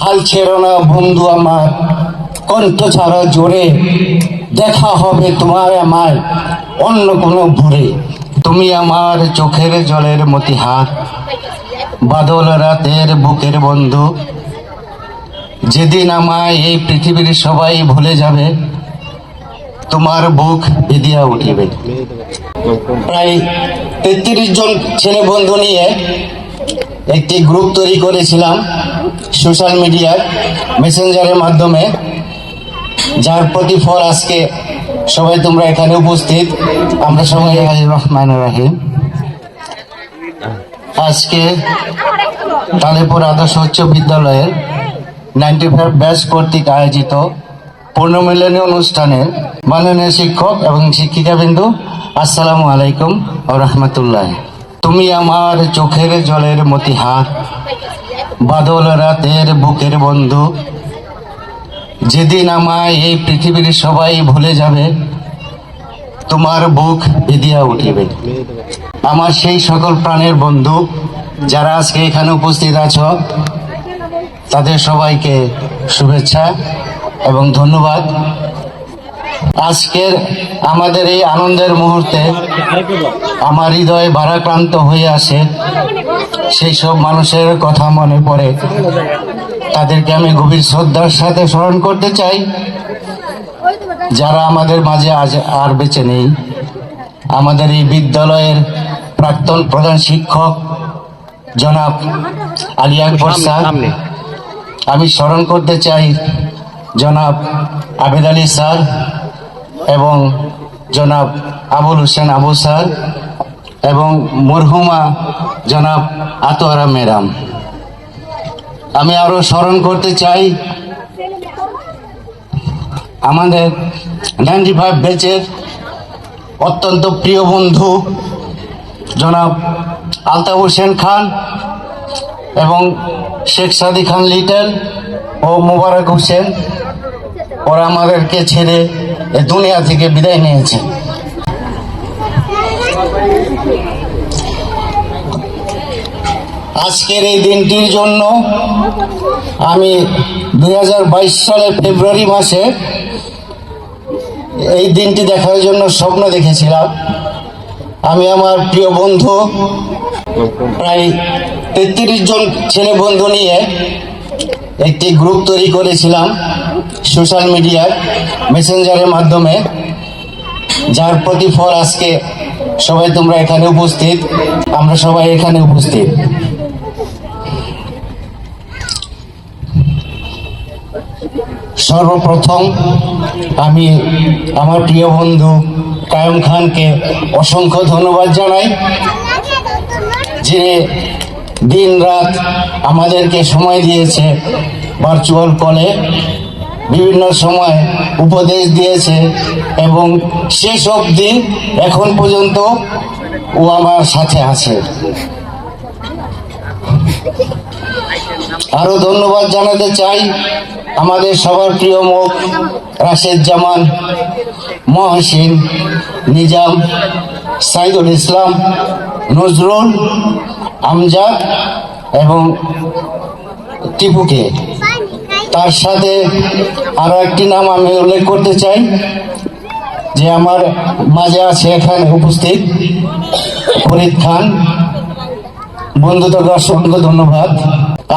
হাল ছেড়ো না, বন্ধু আমার। কণ্ঠ ছাড়া জোরে। দেখা হবে তোমার আমার অন্য কোনো ভোরে। তুমি আমার চোখের জলের মতি হাত বাদল রাতের বুকের বন্ধু। যেদিন আমায় এই পৃথিবীর সবাই ভুলে যাবে, তোমার বুক ভিদিয়া উঠিবে। প্রায় তেত্রিশ জন ছেলে বন্ধু নিয়ে একটি গ্রুপ তৈরি করেছিলাম। সোশ্যাল মিডিয়ার মেসেঞ্জারের মাধ্যমে, যার প্রতিফল আজকে সবাই তোমরা এখানে উপস্থিত। আমরা সবাই রহমান রাহিম। আজকে তালেপুর আদর্শ উচ্চ বিদ্যালয়ের নাইনটি ফাইভ ব্যাচ কর্তৃক আয়োজিত পূর্ণমিলনী অনুষ্ঠানে মাননীয় শিক্ষক এবং শিক্ষিকাবিন্দু, আসসালামু আলাইকুম রহমতুল্লাহ। তুমি আমার চোখের জলের মতি হাত বাদল রাতের বুকের বন্ধু। যেদিন আমায় এই পৃথিবীর সবাই ভুলে যাবে, তোমার বুক ভিদিয়া উঠিবে। আমার সেই সকল প্রাণের বন্ধু যারা আজকে এখানে উপস্থিত আছো, তাদের সবাইকে শুভেচ্ছা এবং ধন্যবাদ। আজকের আমাদের এই আনন্দের মুহূর্তে আমার হৃদয় ভারাক্রান্ত হয়ে আসে। সেই সব মানুষের কথা মনে পড়ে। তাদেরকে আমি গভীর শ্রদ্ধার সাথে স্মরণ করতে চাই। যারা আমাদের মাঝে আজ আর বেঁচে নেই। আমাদের এই বিদ্যালয়ের প্রাক্তন প্রধান শিক্ষক জনাব আলী আকবর স্যার। আমি স্মরণ করতে চাই জনাব আবেদ আলী স্যার। এবং জনাব আবুল হোসেন আবু স্যার এবং মরহুমা জনাব আতোয়ারা ম্যাডাম আমি আরও স্মরণ করতে চাই, আমাদের নাইনটি ফাইভ ব্যাচের অত্যন্ত প্রিয় বন্ধু জনাব আলতাফ হোসেন খান এবং শেখ সাদি খান লিটল ও মোবারক হোসেন। ওরা আমাদেরকে ছেড়ে এ দুনিয়া থেকে বিদায় নিয়েছে। আজকের এই দিনটির জন্য আমি দুই হাজার বাইশ সালের ফেব্রুয়ারি মাসে এই দিনটি দেখার জন্য স্বপ্ন দেখেছিলাম। আমি আমার প্রিয় বন্ধু, প্রায় তেত্রিশ জন ছেলে বন্ধু নিয়ে একটি গ্রুপ তৈরি করেছিলাম। সোশ্যাল মিডিয়ার মেসেঞ্জারের মাধ্যমে, যার প্রতিফল আজকে সবাই তোমরা এখানে উপস্থিত, আমরা সবাই এখানে উপস্থিত। সর্বপ্রথম আমি আমার প্রিয় বন্ধু কায়ম খানকে অসংখ্য ধন্যবাদ জানাই যে দিন রাত আমাদেরকে সময় দিয়েছে ভার্চুয়াল কলে বিভিন্ন সময় উপদেশ দিয়েছে এবং শেষ অবধি এখন পর্যন্ত ও আমার সাথে আছে। আরও ধন্যবাদ জানাতে চাই আমাদের সবার প্রিয় মুখ রাশেদ জামান মহসিন, নিজাম, সাইদুল ইসলাম, নজরুল, আমজাদ এবং টিপুকে। তার সাথে আরও একটি নাম আমি উল্লেখ করতে চাই, যে আমার মাঝে আছে এখানে উপস্থিত ফরিদ খান। বন্ধুদের অসংখ্য ধন্যবাদ।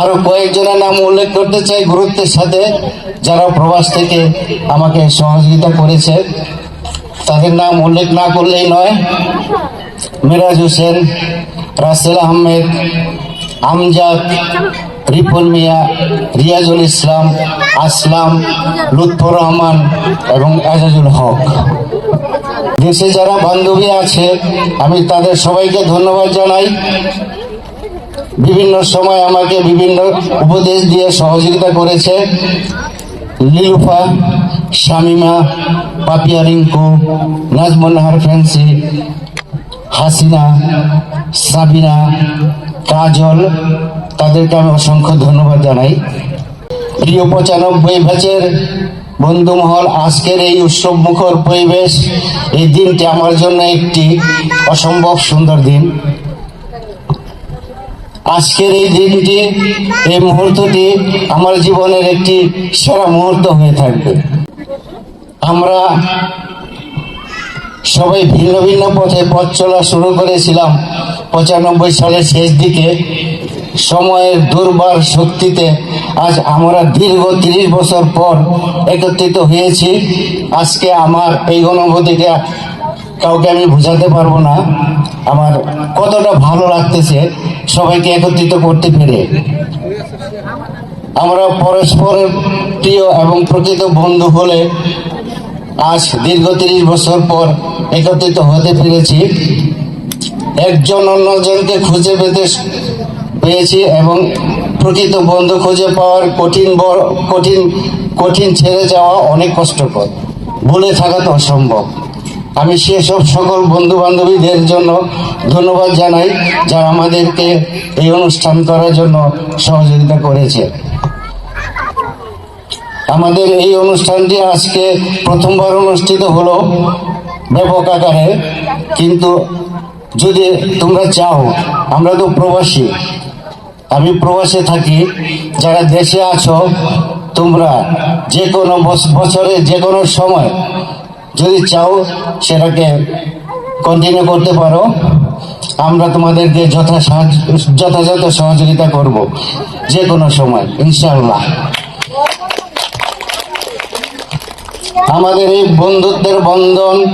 আরও কয়েকজনের নাম উল্লেখ করতে চাই গুরুত্বের সাথে, যারা প্রবাস থেকে আমাকে সহযোগিতা করেছে। তাদের নাম উল্লেখ না করলেই নয়, মিরাজ হোসেন, রাসেল আহমেদ, আমজাদ রিপুল মিয়া, রিয়াজুল ইসলাম, আসলাম, লুৎফর রহমান এবং এজাজুল হক। দেশে যারা বান্ধবী আছে, আমি তাদের সবাইকে ধন্যবাদ জানাই। বিভিন্ন সময় আমাকে বিভিন্ন উপদেশ দিয়ে সহযোগিতা করেছে। লিলুফা শামিমা, পাপিয়া রিঙ্কু নাজমুন্নাহার ফ্যান্সি, হাসিনা, সাবিনা, কাজল তাদেরকে আমি অসংখ্য ধন্যবাদ জানাই। প্রিয় পঁচানব্বই ব্যাচের বন্ধুমহল, আজকের এই উৎসব মুখর পরিবেশ, এই দিনটি আমার জন্য একটি অসম্ভব সুন্দর দিন। আজকের এই দিনটি, এই মুহূর্তটি আমার জীবনের একটি সেরা মুহূর্ত হয়ে থাকবে। আমরা সবাই ভিন্ন ভিন্ন পথে পথ চলা শুরু করেছিলাম পঁচানব্বই সালের শেষ দিকে। সময়ের দুর্বার শক্তিতে আজ আমরা দীর্ঘ তিরিশ বছর পর একত্রিত হয়েছি। আজকে আমার এই অনুভূতিকে কাউকে আমি বোঝাতে পারব না। আমার কতটা ভালো লাগতেছে সবাইকে একত্রিত করতে পেরে। আমরা পরস্পরের প্রিয় এবং প্রকৃত বন্ধু হলে আজ দীর্ঘ তিরিশ বছর পর একত্রিত হতে পেরেছি। একজন অন্যজনকে খুঁজে পেতে পেয়েছি এবং প্রকৃত বন্ধু খুঁজে পাওয়ার কঠিন কঠিন কঠিন ছেড়ে যাওয়া অনেক কষ্টকর। ভুলে থাকা তো অসম্ভব। আমি সেসব সকল বন্ধু বান্ধবীদের জন্য ধন্যবাদ জানাই, যারা আমাদেরকে এই অনুষ্ঠান করার জন্য সহযোগিতা করেছে। আমাদের এই অনুষ্ঠানটি আজকে প্রথমবার অনুষ্ঠিত হলো ব্যাপক আকারে, কিন্তু যদি তোমরা চাও, আমরা তো প্রবাসী আমি প্রবাসে থাকি, যারা দেশে আছো, তোমরা যে কোনো বছ- বছরে যে কোনো সময় যদি চাও সেটাকে কন্টিনিউ করতে পারো। আমরা তোমাদেরকে যথা যথাযথ সহযোগিতা করব যে কোনো সময়, ইনশাআল্লাহ। আমাদের এই বন্ধুত্বের বন্ধন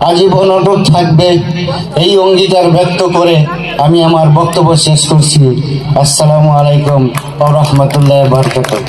আজীবন অটুট থাকবে। এই অঙ্গীকার ব্যক্ত করে আমি আমার বক্তব্য শেষ করছি। আসসালামু আলাইকুম রহমতুল্লাহ বারকাতুহ।